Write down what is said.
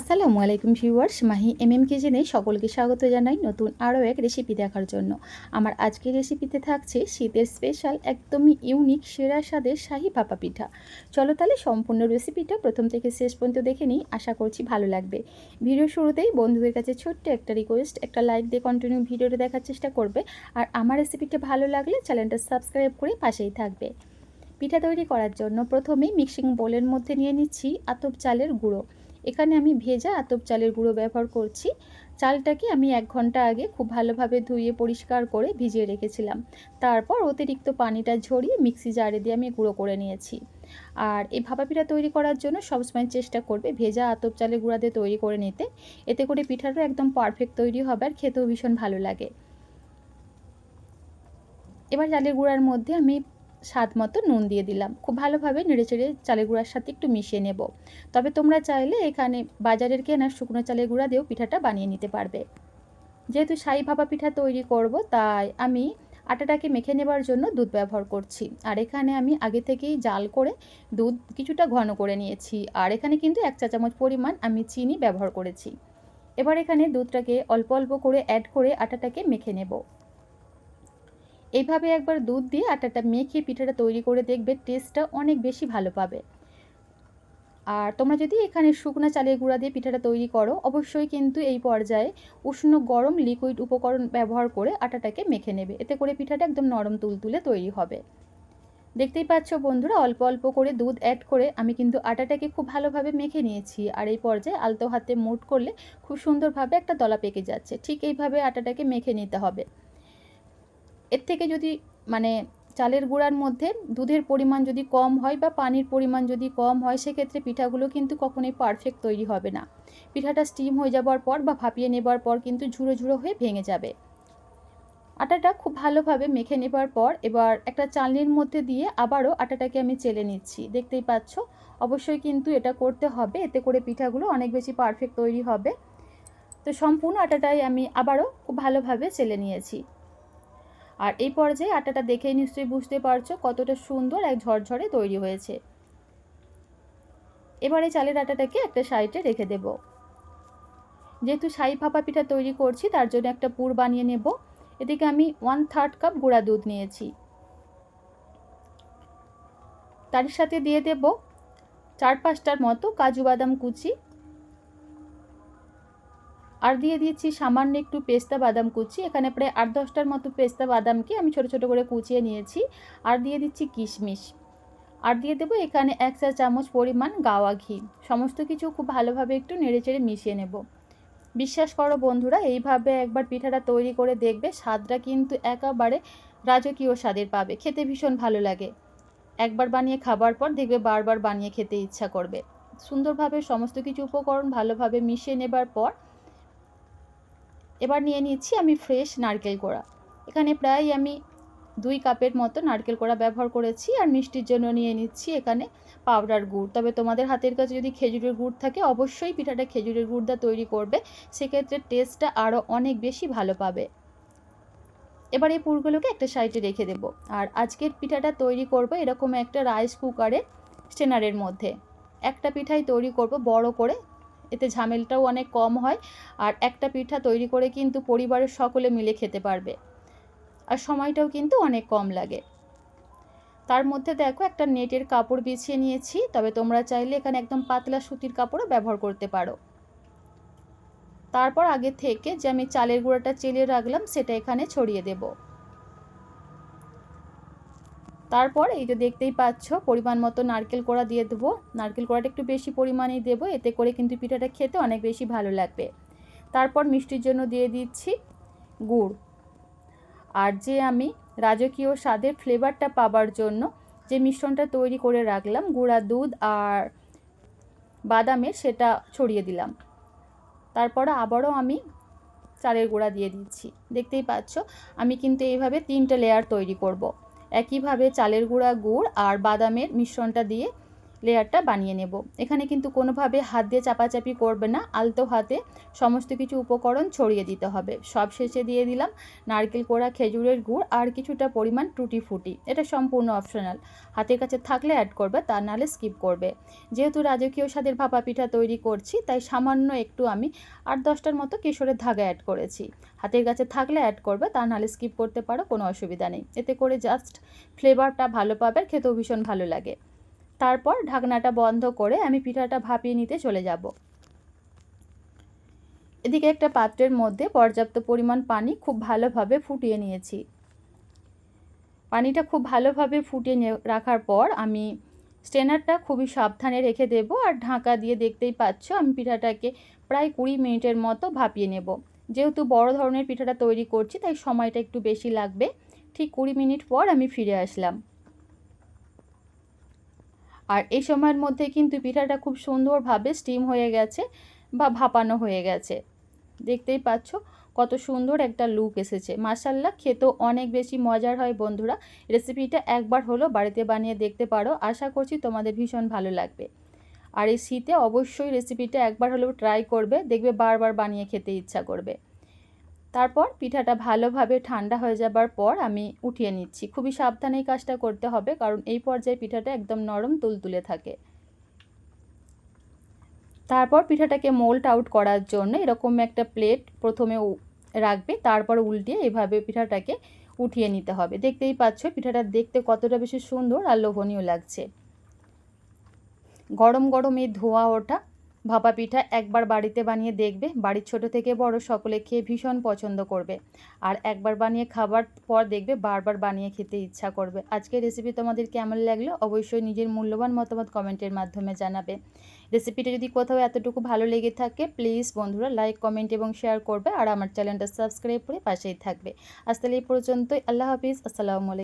আসসালামু আলাইকুম viewers, Mahi M M কিচেনে সকলকে স্বাগত জানাই নতুন আরও এক রেসিপি দেখার জন্য। আমার আজকের রেসিপিতে থাকছে শীতের স্পেশাল একদমই ইউনিক সেরা স্বাদের শাহি ভাপা পিঠা। চলো তাহলে সম্পূর্ণ রেসিপিটা প্রথম থেকে শেষ পর্যন্ত দেখে নিই, আশা করছি ভালো লাগবে। ভিডিও শুরুতেই বন্ধুদের কাছে ছোট্ট একটা রিকোয়েস্ট একটা লাইক দিয়ে কন্টিনিউ ভিডিওটা দেখার চেষ্টা করবে। আর আমার রেসিপিটা ভালো লাগলে চ্যানেলটা সাবস্ক্রাইব করে পাশেই থাকবে। পিঠা তৈরি করার জন্য প্রথমেই মিক্সিং বোলের মধ্যে নিয়ে নিচ্ছি আতপ চালের গুঁড়ো। এখানে আমি ভেজা আতপ চালের গুঁড়ো ব্যবহার করছি। চালটাকে আমি এক ঘণ্টা আগে খুব ভালোভাবে ধুয়ে পরিষ্কার করে ভিজিয়ে রেখেছিলাম। তারপর অতিরিক্ত পানিটা ঝরিয়ে মিক্সি জারে দিয়ে আমি গুঁড়ো করে নিয়েছি। আর এই ভাপা পিঠা তৈরি করার জন্য সবসময় চেষ্টা করবে ভেজা আতপ চালের গুঁড়া দিয়ে তৈরি করে নিতে। এতে করে পিঠাটা একদম পারফেক্ট তৈরি হবে আর খেতেও ভীষণ ভালো লাগে। এবার চালের গুঁড়ার মধ্যে আমি স্বাদ মতো নুন দিয়ে দিলাম। খুব ভালোভাবে নেড়েচেড়ে চালের গুঁড়ার সাথে একটু মিশিয়ে নেব। তবে তোমরা চাইলে এখানে বাজারের কেনা শুকনো চালের গুঁড়া দিয়েও পিঠাটা বানিয়ে নিতে পারবে। যেহেতু সাই ভাপা পিঠা তৈরি করব, তাই আমি আটাটাকে মেখে নেবার জন্য দুধ ব্যবহার করছি। আর এখানে আমি আগে থেকেই জাল করে দুধ কিছুটা ঘন করে নিয়েছি। আর এখানে কিন্তু এক চা চামচ পরিমাণ আমি চিনি ব্যবহার করেছি। এবার এখানে দুধটাকে অল্প অল্প করে অ্যাড করে আটাটাকে মেখে নেব। এইভাবে একবার দুধ দিয়ে আটাটা মেখে পিঠাটা তৈরি করে দেখবে টেস্টটা অনেক বেশি ভালো পাবে। আর তোমরা যদি এখানে শুকনো চালের গুঁড়া দিয়ে পিঠাটা তৈরি করো, অবশ্যই কিন্তু এই পর্যায়ে উষ্ণ গরম লিকুইড উপকরণ ব্যবহার করে আটাটাকে মেখে নেবে। এতে করে পিঠাটা একদম নরম তুলতুলে তৈরি হবে। দেখতেই পাচ্ছ বন্ধুরা, অল্প অল্প করে দুধ অ্যাড করে আমি কিন্তু আটাটাকে খুব ভালোভাবে মেখে নিয়েছি। আর এই পর্যায়ে আলতো হাতে মুট করলে খুব সুন্দরভাবে একটা দলা পেকে যাচ্ছে। ঠিক এইভাবে আটাটাকে মেখে নিতে হবে। এর থেকে যদি মানে চালের গুঁড়ার মধ্যে দুধের পরিমাণ যদি কম হয় বা পানির পরিমাণ যদি কম হয়, সেক্ষেত্রে পিঠাগুলো কিন্তু কখনোই পারফেক্ট তৈরি হবে না। পিঠাটা স্টিম হয়ে যাবার পর বা ভাপিয়ে নেবার পর কিন্তু ঝুড়ো ঝুড়ো হয়ে ভেঙে যাবে। আটাটা খুব ভালোভাবে মেখে নেবার পর এবার একটা চালনির মধ্যে দিয়ে আবারও আটাটাকে আমি চেলে নিচ্ছি। দেখতেই পাচ্ছ, অবশ্যই কিন্তু এটা করতে হবে, এতে করে পিঠাগুলো অনেক বেশি পারফেক্ট তৈরি হবে। তো সম্পূর্ণ আটাটাই আমি আবারও খুব ভালোভাবে চেলে নিয়েছি। আর এই পর্যায়ে আটাটা দেখে নিশ্চয়ই বুঝতে পারছ কতটা সুন্দর এক ঝরঝরে তৈরি হয়েছে। এবারে চালের আটাটাকে একটা সাইডে রেখে দেব। যেহেতু সাই ফাঁপা পিঠা তৈরি করছি, তার জন্য একটা পুর বানিয়ে নেব। এদিকে আমি ওয়ান থার্ড কাপ গুঁড়া দুধ নিয়েছি। তার সাথে দিয়ে দেব চার পাঁচটার মতো কাজু বাদাম কুচি। আর দিয়ে দিয়েছি সামান্য একটু পেস্তা বাদাম কুচি। এখানে প্রায় আট দশটার মতো পেস্তা বাদামকে আমি ছোট ছোট করে কুচিয়ে নিয়েছি। আর দিয়ে দিচ্ছি কিশমিশ। আর দিয়ে দেবো এখানে এক চা চামচ পরিমাণ গাওয়া ঘি। সমস্ত কিছু খুব ভালোভাবে একটু নেড়েচেড়ে মিশিয়ে নেব। বিশ্বাস করো বন্ধুরা, এইভাবে একবার পিঠাটা তৈরি করে দেখবে, স্বাদটা কিন্তু একেবারে রাজকীয় স্বাদের পাবে। খেতে ভীষণ ভালো লাগে। একবার বানিয়ে খাবার পর দেখবে বারবার বানিয়ে খেতে ইচ্ছা করবে। সুন্দরভাবে সমস্ত কিছু উপকরণ ভালোভাবে মিশিয়ে নেবার পর এবার নিয়ে নিচ্ছি আমি ফ্রেশ নারকেল কোড়া। এখানে প্রায় আমি দুই কাপের মতো নারকেল কোড়া ব্যবহার করেছি আর মিষ্টির জন্য নিয়ে নিচ্ছি এখানে পাউডার গুড়। তবে তোমাদের হাতের কাছে যদি খেজুরের গুড় থাকে, অবশ্যই পিঠাটা খেজুরের গুড় তৈরি করবে। সেক্ষেত্রে টেস্টটা আরও অনেক বেশি ভালো পাবে। এবার এই পুরগুলোকে একটা সাইডে রেখে দেব। আর আজকের পিঠাটা তৈরি করব এরকম একটা রাইস কুকারে, স্টেনারের মধ্যে। একটা পিঠাই তৈরি করব বড় করে এতে ঝামেলটাও অনেক কম হয় আর একটা পিঠা তৈরি করে কিন্তু পরিবারের সকলে মিলে খেতে পারবে। আর সময়টাও কিন্তু অনেক কম লাগে। তার মধ্যে দেখো একটা নেটের কাপড় বিছিয়ে নিয়েছি, তবে তোমরা চাইলে এখানে একদম পাতলা সুতির কাপড়ও ব্যবহার করতে পারো। তারপর আগে থেকে যে আমি চালের গুঁড়াটা চেলে রাখলাম, সেটা এখানে ছড়িয়ে দেবো। তারপর এই যে দেখতেই পাচ্ছ, পরিমাণ মতো নারকেল কোড়া দিয়ে দেবো। নারকেল কোড়াটা একটু বেশি পরিমাণেই দেবো, এতে করে কিন্তু পিঠাটা খেতে অনেক বেশি ভালো লাগবে। তারপর মিষ্টির জন্য দিয়ে দিচ্ছি গুড়। আর যে আমি রাজকীয় স্বাদের ফ্লেভারটা পাবার জন্য যে মিশ্রণটা তৈরি করে রাখলাম, গুঁড়া দুধ আর বাদামের সেটা ছড়িয়ে দিলাম। তারপর আবারও আমি চালের গুঁড়া দিয়ে দিচ্ছি। দেখতেই পাচ্ছ, আমি কিন্তু এইভাবে তিনটে লেয়ার তৈরি করব। একইভাবে চালের গুঁড়া গুড় আর বাদামের মিশ্রণটা দিয়ে লেয়ারটা বানিয়ে নেব। এখানে কিন্তু কোনোভাবে হাত দিয়ে চাপাচাপি করবে না, আলতো হাতে সমস্ত কিছু উপকরণ ছড়িয়ে দিতে হবে। সব শেষে দিয়ে দিলাম নারকেল কোড়া, খেজুরের গুড় আর কিছুটা পরিমাণ টুটি ফুটি। এটা সম্পূর্ণ অপশনাল হাতের কাছে থাকলে অ্যাড করবে, তা নাহলে স্কিপ করবে। যেহেতু রাজকীয় স্বাদের ভাপা পিঠা তৈরি করছি, তাই সামান্য একটু আমি আট দশটার মতো কেশরের ধাগা অ্যাড করেছি। হাতের কাছে থাকলে অ্যাড করবে, তা নাহলে স্কিপ করতে পারো, কোনো অসুবিধা নেই। এতে করে জাস্ট ফ্লেভারটা ভালো পাবে খেতেও ভীষণ ভালো লাগে। তারপর ঢাকনাটা বন্ধ করে আমি পিঠাটা ভাপিয়ে নিতে চলে যাব। এদিকে একটা পাত্রের মধ্যে পর্যাপ্ত পরিমাণ পানি খুব ভালোভাবে ফুটিয়ে নিয়েছি। পানিটা খুব ভালোভাবে ফুটিয়ে রাখার পর আমি স্টেনারটা খুবই সাবধানে রেখে দেব আর ঢাকা দিয়ে দেখতেই পাচ্ছ আমি পিঠাটাকে প্রায় কুড়ি মিনিটের মতো ভাপিয়ে নেব। যেহেতু বড় ধরনের পিঠাটা তৈরি করছি, তাই সময়টা একটু বেশি লাগবে। ঠিক কুড়ি মিনিট পর আমি ফিরে আসলাম। আর এই সময়ের মধ্যে কিন্তু পিঠাটা খুব সুন্দরভাবে স্টিম হয়ে গেছে বা ভাপানো হয়ে গেছে। দেখতেই পাচ্ছ কত সুন্দর একটা লুক এসেছে। মাসাল্লা খেতেও অনেক বেশি মজার হয় বন্ধুরা। রেসিপিটা একবার হলো বাড়িতে বানিয়ে দেখতে পারো। আশা করছি তোমাদের ভীষণ ভালো লাগবে। আর এই শীতে অবশ্যই রেসিপিটা একবার হলেও ট্রাই করবে। দেখবে বারবার বানিয়ে খেতে ইচ্ছা করবে। তারপর পিঠাটা ভালোভাবে ঠান্ডা হয়ে যাবার পর আমি উঠিয়ে নিচ্ছি। খুবই সাবধানে এই কাজটা করতে হবে, কারণ এই পর্যায়ে পিঠাটা একদম নরম তুলতুলে থাকে। তারপর পিঠাটাকে মোল্ড আউট করার জন্য এরকম একটা প্লেট প্রথমে রাখবে, তারপর উল্টিয়ে এভাবে পিঠাটাকে উঠিয়ে নিতে হবে। দেখতেই পাচ্ছ, পিঠাটা দেখতে কতটা বেশি সুন্দর আর লোভনীয় লাগছে। গরম গরম এই ধোয়া ওঠা ভাপা পিঠা একবার বাড়িতে বানিয়ে দেখবে, বাড়ির ছোট থেকে বড় সকলে খেয়ে ভীষণ পছন্দ করবে। আর একবার বানিয়ে খাবার পর দেখবে, বারবার বানিয়ে খেতে ইচ্ছা করবে। আজকের রেসিপি তোমাদের কেমন লাগল? অবশ্যই নিজের মূল্যবান মতামত কমেন্টের মাধ্যমে জানাবে। রেসিপিটা যদি কোথাও এতটুকু ভালো লেগে থাকে প্লিজ বন্ধুরা লাইক কমেন্ট এবং শেয়ার করবে। আর আমার চ্যানেলটা সাবস্ক্রাইব করে পাশেই থাকবে। আজ তাহলে এই পর্যন্তই। আল্লাহ হাফিজ। আসসালামু আলাইকুম।